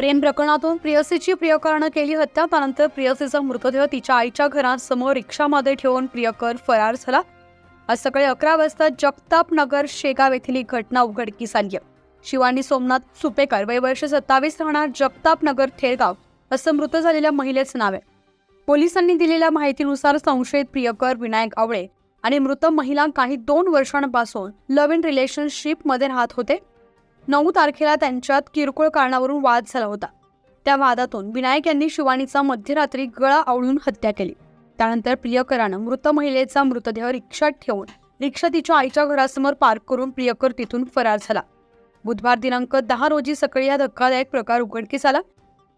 प्रेम प्रकरणातून प्रियसीची प्रियकरनं केली हत्या. त्यानंतर प्रियसीचा मृतदेह तिच्या आईच्या घरासमोर रिक्षामध्ये ठेवून प्रियकर फरार झाला. आज सकाळी अकरा वाजता जगताप नगर शेगाव येथील ही घटना उघडकीस आली आहे. शिवानी सोमनाथ सुपेकर वय वर्ष सत्तावीस राहणार जगताप नगर थेरगाव असं मृत झालेल्या महिलेचं नाव आहे. पोलिसांनी दिलेल्या माहितीनुसार संशयित प्रियकर विनायक आवळे आणि मृत महिला काही दोन वर्षांपासून लव्ह इन रिलेशनशिपमध्ये राहत होते. नऊ तारखेला त्यांच्यात किरकोळ कारणावरून वाद झाला होता. त्या वादातून विनायक यांनी शिवानीचा मध्यरात्री गळा आवळून हत्या केली. त्यानंतर प्रियकरानं मृत महिलेचा मृतदेह रिक्षात ठेवून रिक्षा तिच्या आईच्या घरासमोर पार्क करून प्रियकर तिथून फरार झाला. बुधवार दिनांक दहा रोजी सकाळी हा धक्कादायक प्रकार उघडकीस आला.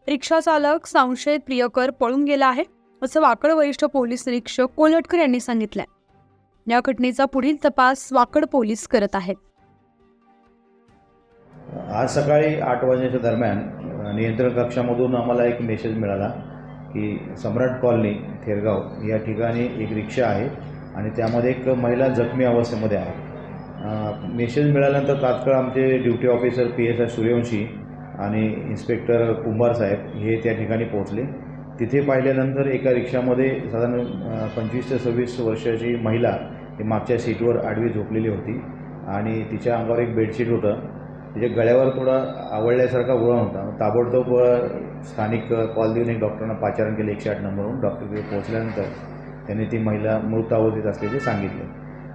रिक्षा चालक संशयित प्रियकर पळून गेला आहे असं वाकड वरिष्ठ पोलीस निरीक्षक कोलटकर यांनी सांगितलंय. या घटनेचा पुढील तपास वाकड पोलीस करत आहेत. आज सकाळी आठ वाजण्याच्या दरम्यान नियंत्रण कक्षामधून आम्हाला एक मेसेज मिळाला की सम्राट कॉलनी थेरगाव या ठिकाणी एक रिक्षा आहे आणि त्यामध्ये एक महिला जखमी अवस्थेमध्ये आहे. मेसेज मिळाल्यानंतर तात्काळ आमचे duty officer P S I Suryavanshi आणि इन्स्पेक्टर कुंभार साहेब हे त्या ठिकाणी पोहोचले. तिथे पाहिल्यानंतर एका रिक्षामध्ये साधारण पंचवीस ते सव्वीस वर्षाची महिला ती मागच्या सीटवर आडवी झोपलेली होती आणि तिच्या अंगावर एक बेडशीट होतं. त्याच्या गळ्यावर थोडा आवडल्यासारखा वळण होता. ताबडतोब स्थानिक कॉल देऊन एक डॉक्टरांना पाचारण केलं एकशे आठ नंबरवरून. डॉक्टर तिथे पोहोचल्यानंतर त्यांनी ती महिला मृत अवस्थेत असल्याचे सांगितले.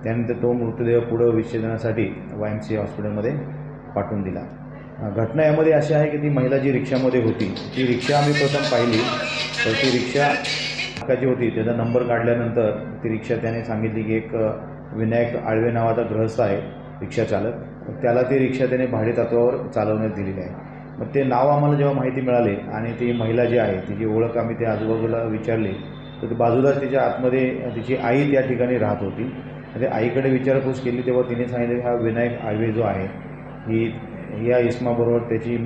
त्यानंतर तो मृतदेह पुढं विच्छेदनासाठी वाय एम सी हॉस्पिटलमध्ये पाठवून दिला. घटना यामध्ये अशी आहे की ती महिला जी रिक्षामध्ये होती ती रिक्षा आम्ही प्रथम पाहिली. तर ती रिक्षा जी होती. त्याचा नंबर काढल्यानंतर ती रिक्षा त्याने सांगितली की एक विनायक आळवे नावाचा गृहस्थ आहे. रिक्षा चालक. त्याला ती रिक्षा त्याने भाडे तत्वावर चालवण्यात दिलेली आहे. मग ते नाव आम्हाला जेव्हा माहिती मिळाली आणि ती महिला जी आहे तिची ओळख आम्ही त्या आजूबाजूला विचारली तर ती बाजूलाच तिच्या आतमध्ये तिची आई त्या ठिकाणी राहत होती. आणि त्या आईकडे विचारपूस केली तेव्हा तिने सांगितलं की हा विनायक आळवे जो आहे ही या इस्माबरोबर त्याची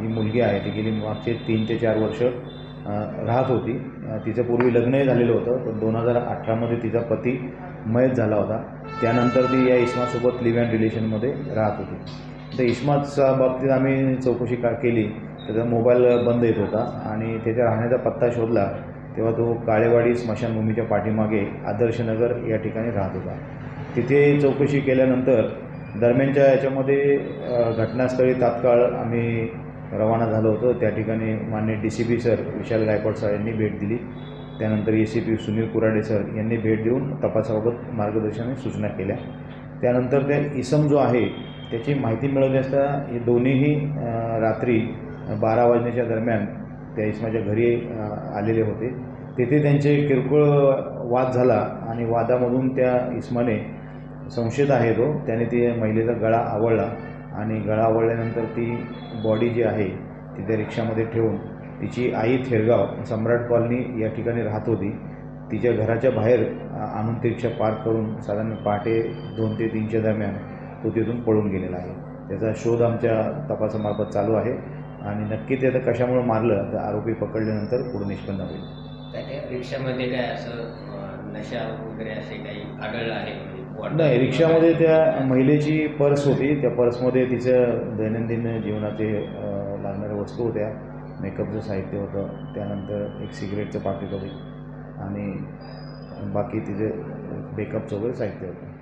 जी मुलगी आहे ती गेली मागचे तीन ते चार वर्ष राहत होती. तिचं पूर्वी लग्नही झालेलं होतं पण दोन हजार अठरामध्ये तिचा पती मयत झाला होता. त्यानंतर ती या इस्मासोबत लिव्ह अँड रिलेशनमध्ये राहत होती. तर इस्माच्या बाबतीत आम्ही चौकशी का केली त्याचा मोबाईल बंद येत होता आणि त्याच्या राहण्याचा पत्ता शोधला. तेव्हा तो काळेवाडी स्मशानभूमीच्या पाठीमागे आदर्शनगर या ठिकाणी राहत होता. तिथे चौकशी केल्यानंतर दरम्यानच्या याच्यामध्ये घटनास्थळी तात्काळ आम्ही रवाना झालो होतो. त्या ठिकाणी मान्य D C P sir Vishal Gaikwad sir यांनी भेट दिली. त्यानंतर A C P Sunil Kurade sir यांनी भेट देऊन तपासाबाबत मार्गदर्शन सूचना केल्या. त्यानंतर त्या इसम जो आहे त्याची माहिती मिळवली असता हे दोन्हीही रात्री बारा वाजण्याच्या दरम्यान त्या इसमाच्या घरी आलेले होते. तेथे त्यांचे किरकोळ वाद झाला आणि वादामधून त्या इसमाने संशयित आहे तो. त्याने ती महिलेचा गळा आवळला आणि गळा आवळल्यानंतर ती बॉडी जी आहे ती त्या रिक्षामध्ये ठेवून तिची आई थेरगाव सम्राट कॉलनी या ठिकाणी राहत होती. तिच्या घराच्या बाहेर आणून ती रिक्षा पार्क करून साधारण पहाटे दोन ते तीनच्या दरम्यान तो तिथून पळून गेलेला आहे. त्याचा शोध आमच्या तपासामार्फत चालू आहे आणि नक्की ते आता कशामुळे मारलं तर आरोपी पकडल्यानंतर पुढे निष्पन्न होईल. त्या रिक्षामध्ये काय असं नशा वगैरे असे काही आढळलं आहे? नाही रिक्षामध्ये त्या महिलेची पर्स होती. त्या पर्समध्ये तिचं दैनंदिन जीवनाचे लागणाऱ्या वस्तू होत्या. मेकअपचं साहित्य होतं. त्यानंतर एक सिगरेटचं पाकिट होते. आणि बाकी तिचे मेकअपचं वगैरे साहित्य होतं.